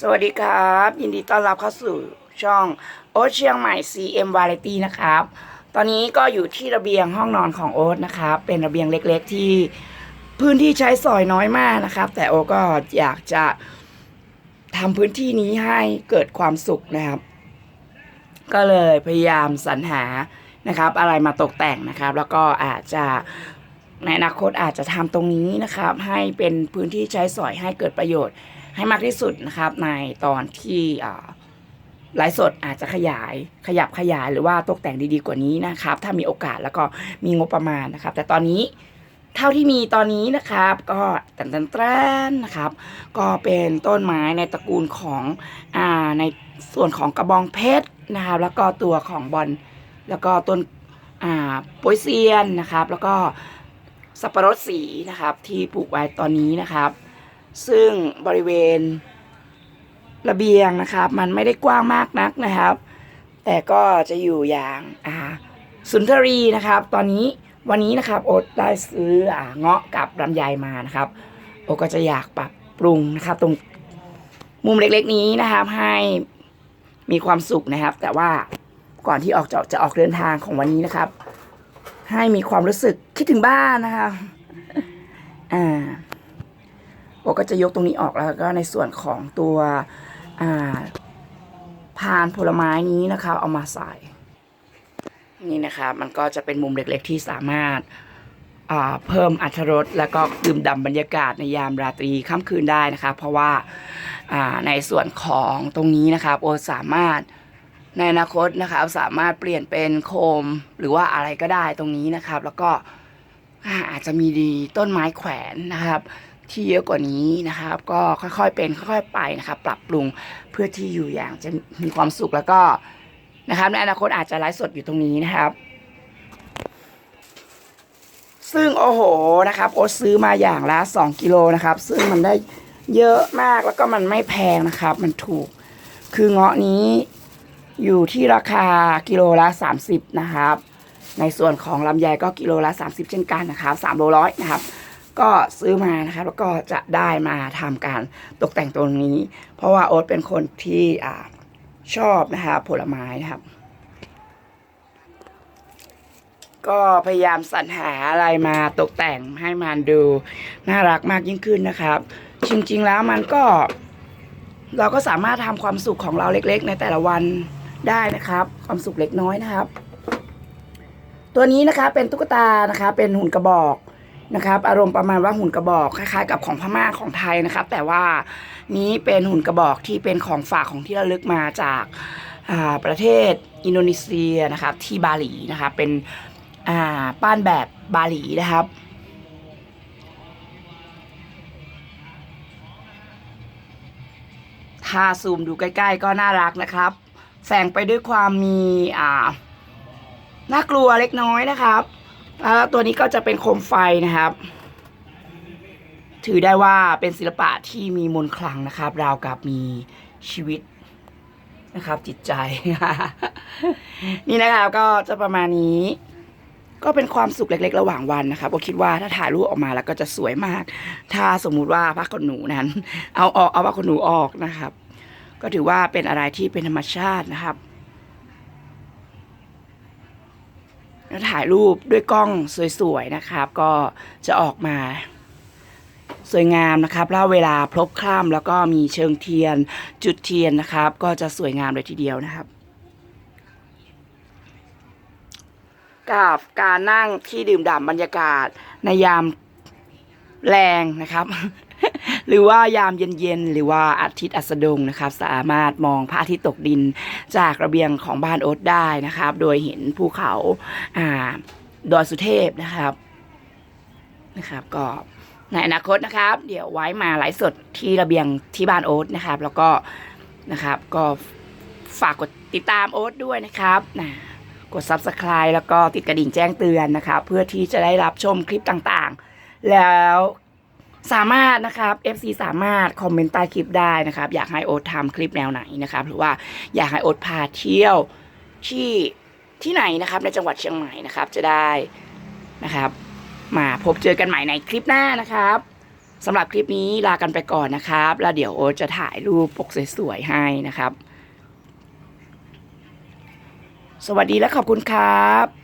สวัสดีครับ ยินดีต้อนรับเข้าสู่ช่องโอ๊ตเชียงใหม่ CM Variety นะครับ ตอนนี้ก็อยู่ที่ระเบียงห้องนอนของโอ๊ตนะครับ เป็นระเบียงเล็กๆ ที่พื้นที่ใช้สอยน้อยมากนะครับ แต่โอ๊ตก็อยากจะทำพื้นที่นี้ให้เกิดความสุขนะครับ ก็เลยพยายามสรรหานะครับ อะไรมาตกแต่งนะครับ แล้วก็อาจจะในอนาคตอาจจะทำตรงนี้นะครับ ให้เป็นพื้นที่ใช้สอยให้เกิดประโยชน์ ให้มากที่สุดนะครับ ในตอนที่ไลฟ์สดอาจจะขยายขยับขยายหรือว่าตกแต่งดีๆกว่านี้นะครับ ถ้ามีโอกาสแล้วก็มีงบประมาณนะครับ แต่ตอนนี้เท่าที่มีตอนนี้นะครับ ก็ตันตันแตนนะครับ ก็เป็นต้นไม้ในตระกูลของอ่าในส่วนของกระบองเพชรนะครับ แล้วก็ตัวของบอลแล้วก็ต้นอ่าโปยเซียนนะครับ แล้วก็สับปะรดสีนะครับ ที่ปลูกไว้ตอนนี้นะครับ ซึ่งบริเวณระเบียงนะครับ มันไม่ได้กว้างมากนักนะครับ แต่ก็จะอยู่อย่างอ่าสุนทรีนะครับ ตอนนี้วันนี้นะครับโอ๊ตได้ซื้ออ่าเงาะกับลำไยมานะครับ โอ๊ตก็จะอยากปรับปรุงนะครับ ตรงมุมเล็กๆนี้นะครับให้มีความสุขนะครับ แต่ว่าก่อนที่ออกจะจะออกเดินทางของวันนี้นะครับ ให้มีความรู้สึกคิดถึงบ้านนะครับอ่า ก็จะยกตรงนี้ออกแล้วก็ในส่วนของตัวาพานผลไม้นี้นะคะ เอามาใส่ นี่นะคะมันก็จะเป็นมุมเล็กๆที่สามารถาเพิ่มอรรถรสแล้วก็ดื่มด่ำบรรยากาศในยามราตรีค่ำคืนได้นะคะ เพราะว่าาในส่วนของตรงนี้นะคะโอสามารถในอนาคตนะคะสามารถเปลี่ยนเป็นโคมหรือว่าอะไรก็ได้ตรงนี้นะครับ แล้วก็อาจจะมีดีต้นไม้แขวนนะครับ ที่เยอะกว่านี้นะครับ ก็ค่อยๆเป็นค่อยๆไปนะครับ ปรับปรุงเพื่อที่อยู่อย่างจะมีความสุขแล้วก็นะครับในอนาคตอาจจะไลฟ์สดอยู่ตรงนี้นะครับ ซึ่งโอ้โหนะครับโอซื้อมาอย่างละ2กิโลนะครับ ซึ่งมันได้เยอะมากแล้วก็มันไม่แพงนะครับ มันถูก คือเงาะนี้อยู่ที่ราคากิโลละ 30 นะครับ ในส่วนของลำไยก็กิโลละ 30 เช่นกันนะครับ3โลร้อยนะครับ ก็ซื้อมานะครับแล้วก็จะได้มาทำการตกแต่งตรงนี้ เพราะว่าโอ๊ตเป็นคนที่อ่าชอบนะครับผลไม้นะครับ ก็พยายามสรรหาอะไรมาตกแต่งให้มันดูน่ารักมากยิ่งขึ้นนะครับ จริงๆแล้วมันก็ เราก็สามารถทำความสุขของเราเล็ก ๆ ในแต่ละวันได้นะครับ ความสุขเล็กน้อยนะครับ ตัวนี้นะคะเป็นตุ๊กตานะคะ เป็นหุ่นกระบอก นะครับ อารมณ์ประมาณว่าหุ่นกระบอกคล้ายๆ กับของพม่าของไทยนะครับ แต่ว่านี้เป็นหุ่นกระบอกที่เป็นของฝากของที่ระลึกมาจากาประเทศอินโดนีเซียนะครับที่บาหลีนะครับเป็นป้านแบบบาหลีนะครับถ้าซูมดูใกล้ ๆ ก็น่ารักนะครับ แฝงไปด้วยความมีอ่าน่ากลัวเล็กน้อยนะครับ แล้วตัวนี้ก็จะเป็นโคมไฟนะครับ ถือได้ว่าเป็นศิลปะที่มีมนต์ขลังนะครับ ราวกับมีชีวิตนะครับ จิตใจ นี่นะครับก็จะประมาณนี้ ก็เป็นความสุขเล็ก ๆ ระหว่างวันนะครับผมคิดว่าถ้าถ่ายรูปออกมาแล้วก็จะสวยมาก ถ้าสมมุติว่าผ้าขนหนูนั้น เอาออกเอาผ้าขนหนูออกนะครับ ก็ถือว่าเป็นอะไรที่เป็นธรรมชาตินะครับ แล้วถ่ายรูปด้วยกล้องสวยๆนะครับ ก็จะออกมาสวยงามนะครับแล้วเวลาพลบคล่ำแล้วก็มีเชิงเทียนจุดเทียนนะครับ ก็จะสวยงามเลยทีเดียวนะครับ กับการนั่งที่ดื่มด่ำบรรยากาศในยามแรงนะครับ หรือว่ายามเย็นๆหรือว่าอาทิตย์อัสดงนะครับ สามารถมองพระอาทิตย์ตกดินจากระเบียงของบ้านโอ๊ตได้นะครับ โดยเห็นภูเขาอ่าดอยสุเทพนะครับนะครับ ก็ในอนาคตนะครับ เดี๋ยวไว้มาไลฟ์สดที่ระเบียงที่บ้านโอ๊ตนะครับ แล้วก็นะครับก็ฝากกดติดตามโอ๊ตด้วยนะครับนะกด Subscribe แล้วก็ติดกระดิ่งแจ้งเตือนนะครับ เพื่อที่จะได้รับชมคลิปต่างๆ แล้ว สามารถนะครับ FC สามารถคอมเมนต์ใต้คลิปได้นะครับ อยากให้โอ๊ตทำคลิปแนวไหนนะครับ หรือว่าอยากให้โอ๊ตพาเที่ยวที่ที่ไหนนะครับ ในจังหวัดเชียงใหม่นะครับ จะได้นะครับ มาพบเจอกันใหม่ในคลิปหน้านะครับสำหรับคลิปนี้ลากันไปก่อนนะครับ แล้วเดี๋ยวโอ๊ตจะถ่ายรูปปกสวยๆให้นะครับ สวัสดีและขอบคุณครับ